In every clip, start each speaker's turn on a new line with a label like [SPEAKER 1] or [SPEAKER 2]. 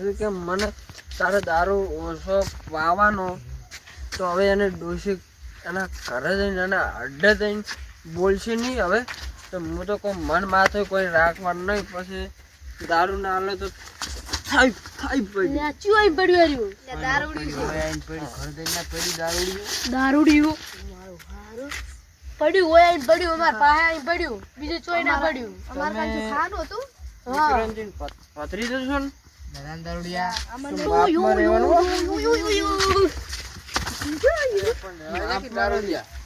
[SPEAKER 1] કીધું કે મને તારે દારૂ ઓછો પાવાનો. તો હવે એને ડોસી એના ઘરે જઈને એને અડ્ડે જઈને બોલશે નહીં હવે. તો હું તો કોઈ મન માથે કોઈ રાખવાનું નહીં. પછી દારૂ ના હાલે તો થાય થાય પડી.
[SPEAKER 2] હાર્યું? દારૂડિયું. પડ્યું હોય અહીં પડ્યું અમાર પાસે અહીં પડ્યું. બીજે ચોય ના પડ્યું.
[SPEAKER 1] તમે
[SPEAKER 2] હા.
[SPEAKER 1] વિક્રમજીને પત- પતરી દેશો ને? તો
[SPEAKER 2] ઉય,
[SPEAKER 1] બાપમાં રહેવાનું.
[SPEAKER 2] ઉય, ઉય, ઉય, ઉય.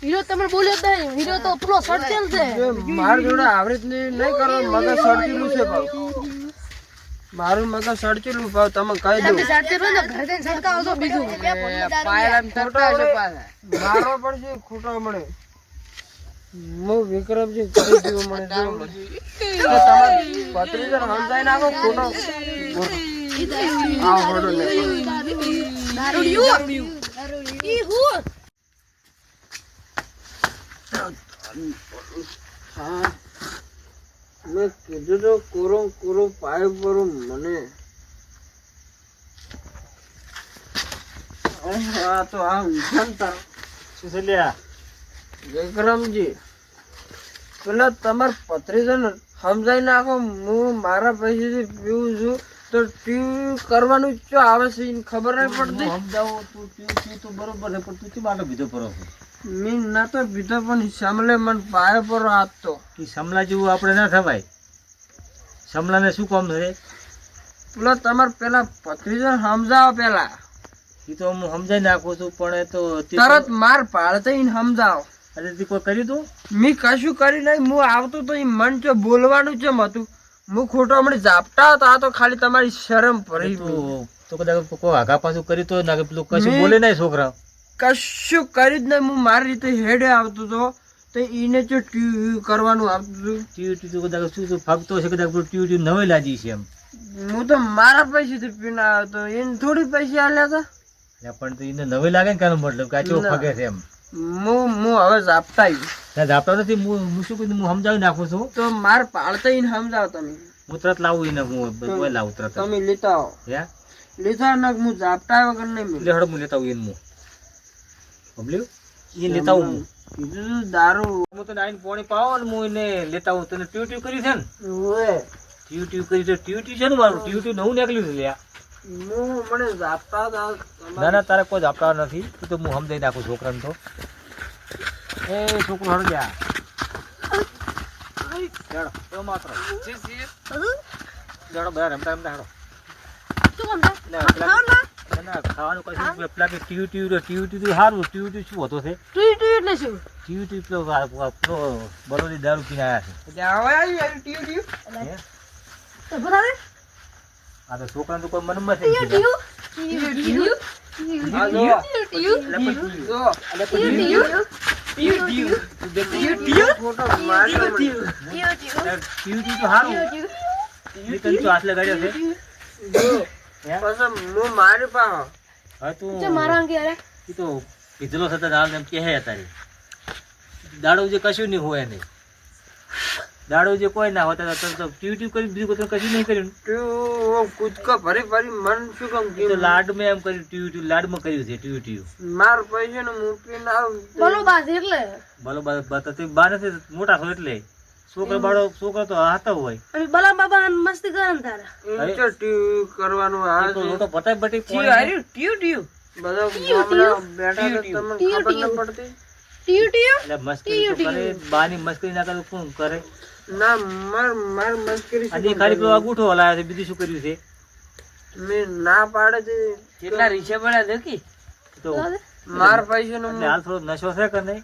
[SPEAKER 2] હીરો તમે બોલ્યો જ હીરો તો પેલો સડચેલ છે.
[SPEAKER 1] માર જોડે આવી નહીં કરો મગજ સડચેલું છે ભાવ. મારું મગજ સડકેલું ભાવ તમે કહી દો.
[SPEAKER 2] મારો પણ હોય ને ઘરે જઈને સડકાવો છો બીજું.
[SPEAKER 1] ખોટા મળે. હું વિક્રમજી કરી દઉં મને. પત્રી સમજાઈ નાખો ખોટો. આ મેં કીધું તો કોરો કોરો પાયો પરો મને. આ તો આ વિધાનતા વિક્રમજી પેલા તમાર પત્રીજન સમજાઈ નાખો, હું મારા પૈસેથી પીવું છું. તો પીવું કરવાનું શું આવે છે ખબર નહીં પડતી. મેં ના તો બીજો પણ સમલે મને પાયો પર આપતો કે
[SPEAKER 3] સમલા જેવું આપણે ના થવાય. સમલાને શું કામ છે?
[SPEAKER 1] પેલા તમારે પેલા પત્રીજન સમજાવો પેલા.
[SPEAKER 3] એ તો હું સમજાઈ નાખું છું પણ એ તો
[SPEAKER 1] તરત માર પાડતા એને સમજાવો.
[SPEAKER 3] અરે તે કોઈ કર્યું તું?
[SPEAKER 1] મેં કશું કરી નહીં હું આવતો તો એ મન છે બોલવાનું છે હતું. હું ખોટો હમણાં ઝાપટા હતા તો ખાલી તમારી શરમ ભરી
[SPEAKER 3] તો કદાચ કોઈ આગા પાછું કરી તો ના પેલું કશું બોલે નહીં છોકરા.
[SPEAKER 1] કશું કરી જ નહીં હું મારી રીતે હેડે આવતો હતો તો એને જો ટ્યુ કરવાનું આવતું હતું
[SPEAKER 3] ટ્યુ ટ્યુ કદાચ શું શું ફાગતો હશે કદાચ ટ્યુ ટ્યુ નવે લાજી છે એમ.
[SPEAKER 1] હું તો મારા પૈસેથી પીના આવ્યો હતો એને થોડી પૈસા આલ્યા હતા.
[SPEAKER 3] પણ તો એને નવે લાગે ને કાનો મતલબ કે આ ચેવો
[SPEAKER 1] ના.
[SPEAKER 3] ફગે છે એમ.
[SPEAKER 1] હું હું હવે જાપતા.
[SPEAKER 3] ના ઝાપટા નથી હું હું શું કીધું હું સમજાવી નાખું છું.
[SPEAKER 1] તો માર પાડતા ઈને સમજાવો તમે.
[SPEAKER 3] હું તરત લાવું ઈને હું કોઈ લાવું તરત
[SPEAKER 1] તમે લેતા આવો
[SPEAKER 3] હે?
[SPEAKER 1] લેતા ન હું જાપતા વગર નહીં મિલે
[SPEAKER 3] હળો હું લેતા આવું એને હું. બબલ્યું એ લેતા આવું હું.
[SPEAKER 1] કીધું દારૂ.
[SPEAKER 3] હું તને આઈને પોણી પાવો ને હું એને લેતા આવું. તને ટ્યુ ટ્યુ કરી છે ને?
[SPEAKER 1] ઓએ
[SPEAKER 3] ટ્યુ ટ્યુ કરી છે ટ્યુ ટ્યુ છે ને મારું? ટ્યુ ટ્યુ નવું નીકળ્યું છે લ્યા. ના ના તારે કોઈ આપતા નથી. તું તો હું સમજાઈ નાખું છોકરાને તો. એ છોકરો હળ ગયા ખાવાનું કશું પેલા કે ટ્યુ ટ્યુ ટ્યુ ટ્યુ સારું ટ્યુ ટ્યુ શું હતો છે
[SPEAKER 2] ટ્યુ ટ્યુ એટલે શું?
[SPEAKER 3] ટ્યુ ટ્યુ તો બરોડી દારૂ પીને આવ્યા
[SPEAKER 1] ટ્યુ ટ્યુ
[SPEAKER 3] છે? આ તો છોકરાને તો કોઈ મનમાં થઈ તારી દાડો જે કશું નહીં હોય નહીં દાડો જે કોઈ ના હોતા તો તો ટ્યુ ટ્યુ કરી બીજું કોઈ કશું નહીં કર્યું
[SPEAKER 1] ટ્યુ કૂદકા ભરી ભરી મન શું કામ
[SPEAKER 3] કર્યું
[SPEAKER 1] લાડ
[SPEAKER 3] મેં એમ કર્યું ટ્યુ ટ્યુ લાડમાં કર્યું છે ટ્યુ ટ્યુ
[SPEAKER 1] માર પૈસે ને મૂકી ના
[SPEAKER 2] બોલો બાજ એટલે.
[SPEAKER 3] બોલો બતા બા નથી મોટા છો એટલે. છોકરો બાળો છોકરો તો હાથો હોય.
[SPEAKER 2] અને બલા બાબા મસ્તી કરન તારા.
[SPEAKER 1] તો ટ્યુ કરવાનું આ
[SPEAKER 3] તો. લોટો પતાય બટી
[SPEAKER 1] ટ્યુ હાર્યું, ટ્યુ ટ્યુ. બધા બેઠા તો તમને ખબર ન પડતી?
[SPEAKER 2] ટ્યુ ટ્યુ
[SPEAKER 3] એટલે મસ્કરી કરે બાની મસ્કરી ના કરે તો કોણ કરે?
[SPEAKER 1] ના માર માર મસ્કરી છે
[SPEAKER 3] આજે ખાલી પેલો? અંગૂઠો હલાવે છે બીજું શું કર્યું છે?
[SPEAKER 1] મે ના પાડે છે. કેટલા રીસે પડ્યા દેખી
[SPEAKER 3] તો
[SPEAKER 1] માર પૈસો નું
[SPEAKER 3] હાલ થોડો નશો છે કે નહીં?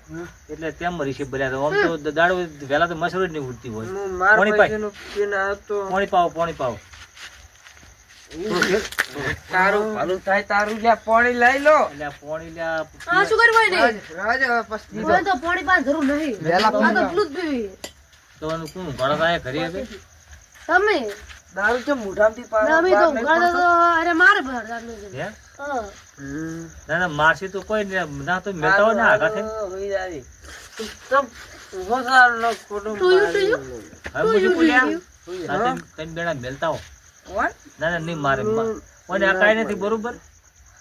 [SPEAKER 3] એટલે તેમ રીશે બન્યા તો આમ તો દાડો વેલા તો મસરો જ નહીં ઉડતી હોય. પાણી
[SPEAKER 1] પાવનું પીને આવતો
[SPEAKER 3] પાણી પાવ પાણી પાવ.
[SPEAKER 1] તારું ભલું થાય તારું લ્યા પાણી લઈ લો.
[SPEAKER 3] લ્યા પાણી લ્યા
[SPEAKER 2] આ શું કરવું હોય
[SPEAKER 1] રાજ હવે પછી
[SPEAKER 2] તો પાણી પાસ જરૂર નહીં. તો જ પીવી
[SPEAKER 3] તો કોણ ભરત આયા ઘરે હવે
[SPEAKER 2] તમે?
[SPEAKER 1] દારૂ તો મોઢામાંથી પાડો?
[SPEAKER 2] અમે તો ઉગાડો તો અરે મારે ભરતા નથી
[SPEAKER 3] હે?
[SPEAKER 2] હા.
[SPEAKER 1] હમ.
[SPEAKER 3] ના ના મારસી તો કોઈ ના તો મેટાવો આગા છે.
[SPEAKER 1] તો ન.
[SPEAKER 3] હવે બોલ્યા. બેડા મેલતા હો. ના ના નહીં મારે કોઈને આ કાંઈ નથી બરોબર?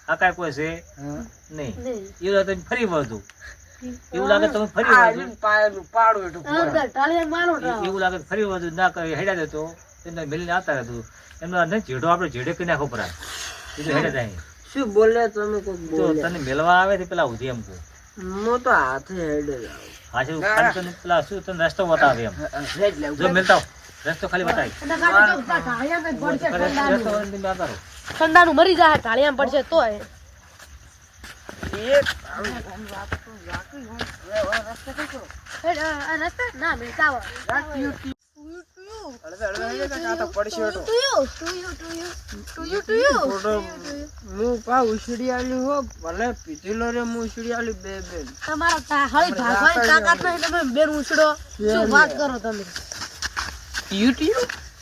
[SPEAKER 3] આ કાંઈ કોઈ છે? નહીં.
[SPEAKER 2] એ
[SPEAKER 3] એવું ફરી વળજો એવું લાગે તમે ફરી
[SPEAKER 1] પાડું એટલું
[SPEAKER 3] એ- એવું લાગે ફરી ના કરે હેડા દેતો. એમને મેલીને આવતા રહેતું. એમનો નહીં જેડો આપણે જેડે કરી નાખો પરાય બીજું હેડે જાય.
[SPEAKER 1] શું બોલ્યા તમે કોક
[SPEAKER 3] તો તને મેલવા આવે છે પેલા ઉધી એમ કહું.
[SPEAKER 1] હું તો હાથે હેડે
[SPEAKER 3] ખાલી તને પેલા શું તને રસ્તો બતાવે એમ. જો મેલતા રસ્તો ખાલી બતાવી
[SPEAKER 2] ઠંડાનું. મરી જાય ટાળિયામાં પડશે તો? ના
[SPEAKER 1] તી. અડધે હું પા ઉછળી આલી હો ભલે પીધેલો રે હું ઉછળી આલી બે બે
[SPEAKER 2] તમારા તા- હળી ભાગવાની તાકાત નહીં, તમે બેન ઉછળો. શું વાત કરો તમે? પેલા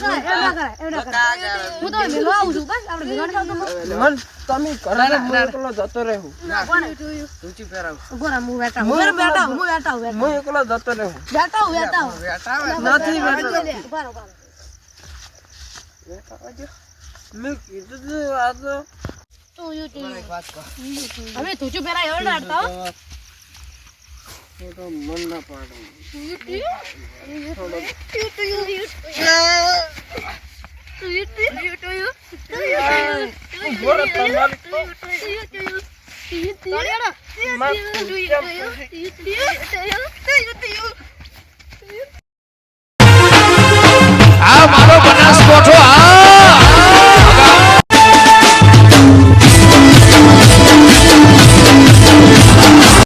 [SPEAKER 2] કરાય. એમ ના એમ ના હું તો આવું છું બસ. આપણે ભેગા
[SPEAKER 1] મન તમે કરો ને હું એકલો જતો રહું.
[SPEAKER 2] કોણ
[SPEAKER 1] ઊંચી પહેરાવ
[SPEAKER 2] ઊભો હું બેઠા હું બેઠા બેઠા હું બેઠા હું
[SPEAKER 1] એકલો જતો રહું.
[SPEAKER 2] બેઠા હું બેઠા હું.
[SPEAKER 1] નથી બેઠો
[SPEAKER 2] ઊભા રહો, ઊભા રહો.
[SPEAKER 1] મેં કીધું તું આ તો.
[SPEAKER 2] તું યુ તું યુ. તું ચૂપ રહે, હવે ના હટતા
[SPEAKER 1] મન ના પાડે. તમારી